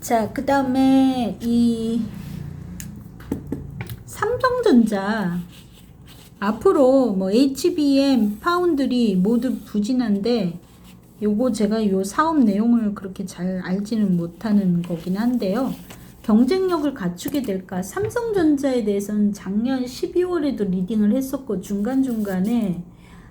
자, 그 다음에 이 삼성전자 앞으로 뭐 HBM, 파운드리 모두 부진한데 요거 제가 요 사업 내용을 그렇게 잘 알지는 못하는 거긴 한데요. 경쟁력을 갖추게 될까? 삼성전자에 대해서는 작년 12월에도 리딩을 했었고 중간중간에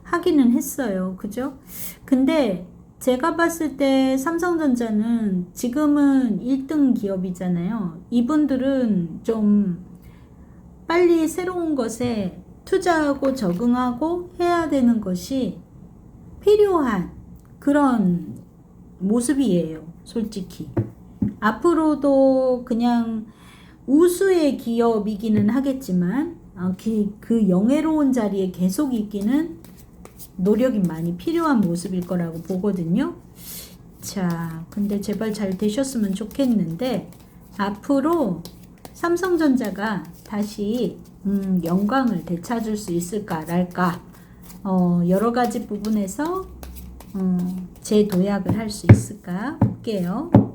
하기는 했어요. 그죠? 근데 제가 봤을 때 삼성전자는 지금은 1등 기업이잖아요. 이분들은 좀 빨리 새로운 것에 투자하고 적응하고 해야 되는 것이 필요한 그런 모습이에요. 솔직히. 앞으로도 그냥 우수의 기업이기는 하겠지만 어, 그, 그 영예로운 자리에 계속 있기는 노력이 많이 필요한 모습일 거라고 보거든요. 자, 근데 제발 잘 되셨으면 좋겠는데 앞으로 삼성전자가 다시 음, 영광을 되찾을 수 있을까랄까 어, 여러 가지 부분에서 어, 재도약을 할 수 있을까 볼게요.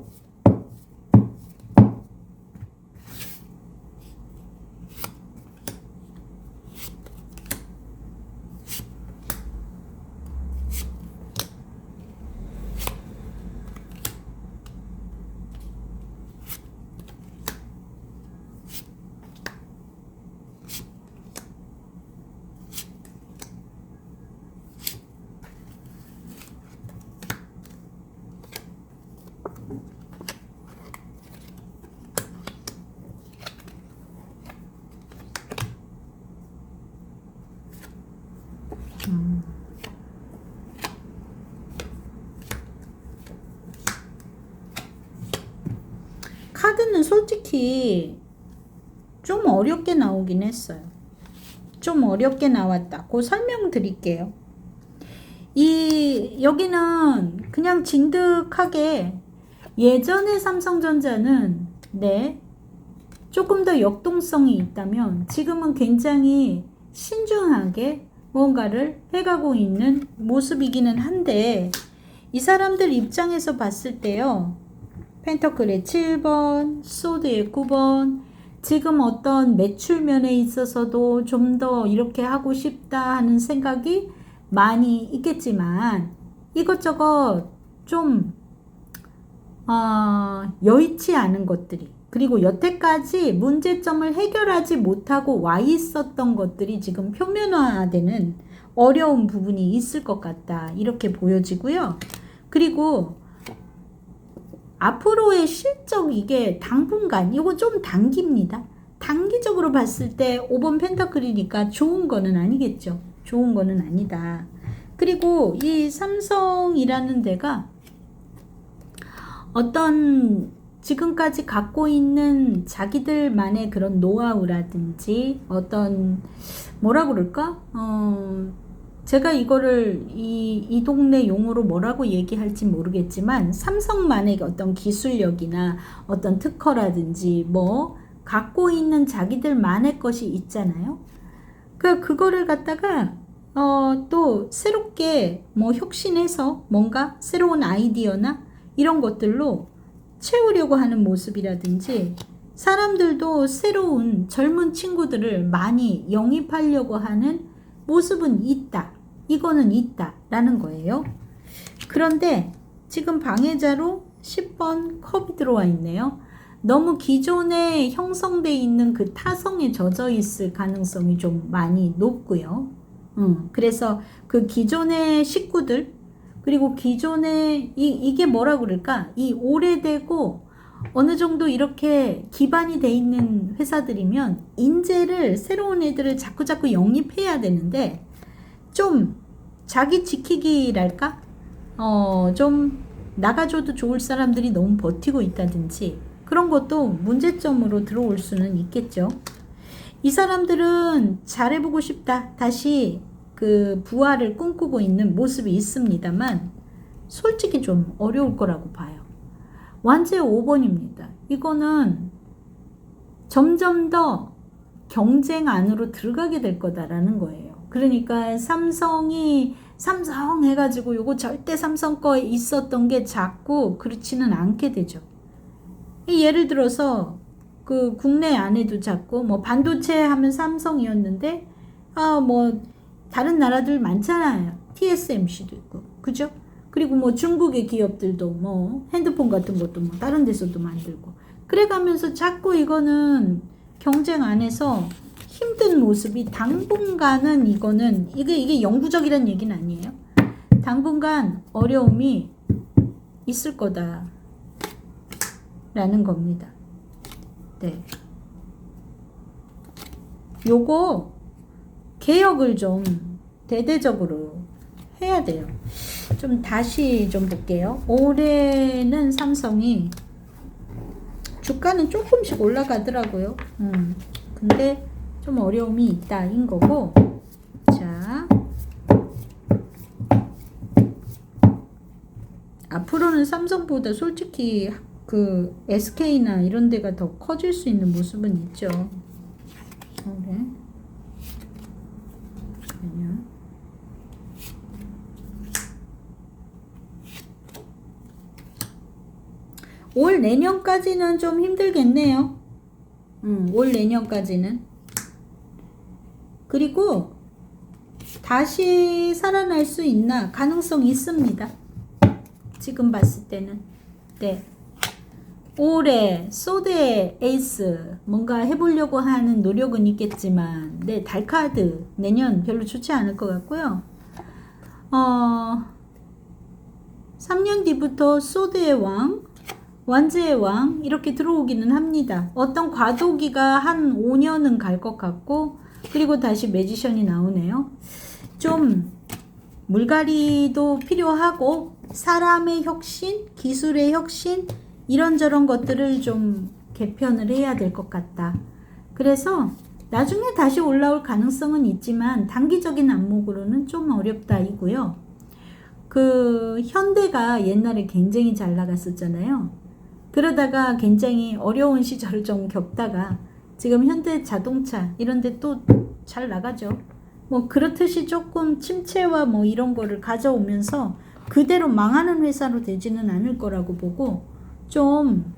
카드는 솔직히 좀 어렵게 나오긴 했어요. 좀 어렵게 나왔다. 그 설명 드릴게요. 이, 여기는 그냥 진득하게 예전에 삼성전자는 네, 조금 더 역동성이 있다면 지금은 굉장히 신중하게 뭔가를 해가고 있는 모습이기는 한데 이 사람들 입장에서 봤을 때요. 펜터클의 7번, 소드의 9번, 지금 어떤 매출면에 있어서도 좀 더 이렇게 하고 싶다 하는 생각이 많이 있겠지만 이것저것 좀 어, 여의치 않은 것들이 그리고 여태까지 문제점을 해결하지 못하고 와 있었던 것들이 지금 표면화되는 어려운 부분이 있을 것 같다 이렇게 보여지고요. 그리고 앞으로의 실적 이게 당분간 이거 좀 단기입니다. 단기적으로 봤을 때 5번 펜타클이니까 좋은 거는 아니겠죠. 좋은 거는 아니다. 그리고 이 삼성이라는 데가 어떤 지금까지 갖고 있는 자기들만의 그런 노하우라든지 어떤 뭐라 그럴까? 어, 제가 이거를 이, 이 동네 용어로 뭐라고 얘기할지 모르겠지만 삼성만의 어떤 기술력이나 어떤 특허라든지 뭐 갖고 있는 자기들만의 것이 있잖아요. 그 그거를 갖다가 어, 또 새롭게 뭐 혁신해서 뭔가 새로운 아이디어나 이런 것들로 채우려고 하는 모습이라든지 사람들도 새로운 젊은 친구들을 많이 영입하려고 하는 모습은 있다. 이거는 있다. 라는 거예요. 그런데 지금 방해자로 10번 컵이 들어와 있네요. 너무 기존에 형성돼 있는 그 타성에 젖어 있을 가능성이 좀 많이 높고요. 음, 그래서 그 기존의 식구들 그리고 기존의 이, 이게 뭐라 그럴까? 이 오래되고 어느 정도 이렇게 기반이 돼 있는 회사들이면 인재를 새로운 애들을 자꾸 자꾸 영입해야 되는데 좀 자기 지키기랄까? 어, 좀 나가줘도 좋을 사람들이 너무 버티고 있다든지 그런 것도 문제점으로 들어올 수는 있겠죠. 이 사람들은 잘해보고 싶다. 다시 그 부활을 꿈꾸고 있는 모습이 있습니다만 솔직히 좀 어려울 거라고 봐요. 완제 5번입니다. 이거는 점점 더 경쟁 안으로 들어가게 될 거다라는 거예요. 그러니까 삼성이 삼성 해가지고 요거 절대 삼성 거에 있었던 게 자꾸 그렇지는 않게 되죠. 이 예를 들어서 그 국내 안에도 작고 뭐 반도체 하면 삼성이었는데 아뭐 다른 나라들 많잖아요. TSMC도 있고 그죠? 그리고 뭐 중국의 기업들도 뭐 핸드폰 같은 것도 뭐 다른 데서도 만들고 그래 가면서 자꾸 이거는 경쟁 안에서 힘든 모습이 당분간은 이거는 이게 이게 영구적이란 얘기는 아니에요. 당분간 어려움이 있을 거다. 라는 겁니다. 네. 요거 개혁을 좀 대대적으로 해야 돼요. 좀 다시 좀 볼게요. 올해는 삼성이 주가는 조금씩 올라가더라고요. 음. 근데 좀 어려움이 있다인 거고. 자. 앞으로는 삼성보다 솔직히 그 SK나 이런 데가 더 커질 수 있는 모습은 있죠. 그래. 그냥. 올 내년까지는 좀 힘들겠네요. 음, 올 내년까지는. 그리고 다시 살아날 수 있나 가능성이 있습니다. 지금 봤을 때는. 네. 올해 소드의 에이스 뭔가 해보려고 하는 노력은 있겠지만 네 달카드 내년 별로 좋지 않을 것 같고요. 어 3년 뒤부터 소드의 왕, 완즈의 왕 이렇게 들어오기는 합니다. 어떤 과도기가 한 5년은 갈 것 같고 그리고 다시 매지션이 나오네요. 좀 물갈이도 필요하고 사람의 혁신, 기술의 혁신 이런저런 것들을 좀 개편을 해야 될 것 같다. 그래서 나중에 다시 올라올 가능성은 있지만 단기적인 안목으로는 좀 어렵다 이고요. 그 현대가 옛날에 굉장히 잘 나갔었잖아요. 그러다가 굉장히 어려운 시절을 좀 겪다가 지금 현대 자동차 이런데 또 잘 나가죠. 뭐 그렇듯이 조금 침체와 뭐 이런 거를 가져오면서 그대로 망하는 회사로 되지는 않을 거라고 보고 좀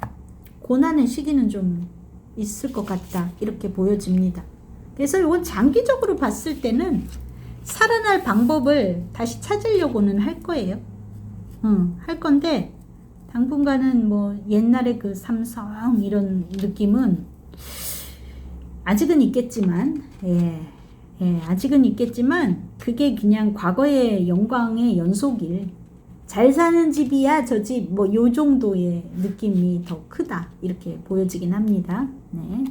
고난의 시기는 좀 있을 것 같다 이렇게 보여집니다. 그래서 이건 장기적으로 봤을 때는 살아날 방법을 다시 찾으려고는 할 거예요. 응, 할 건데 당분간은 뭐 옛날에 그 삼성 이런 느낌은 아직은 있겠지만 예, 예, 아직은 있겠지만 그게 그냥 과거의 영광의 연속일 잘 사는 집이야 저 집 뭐 요 정도의 느낌이 더 크다 이렇게 보여지긴 합니다. 네.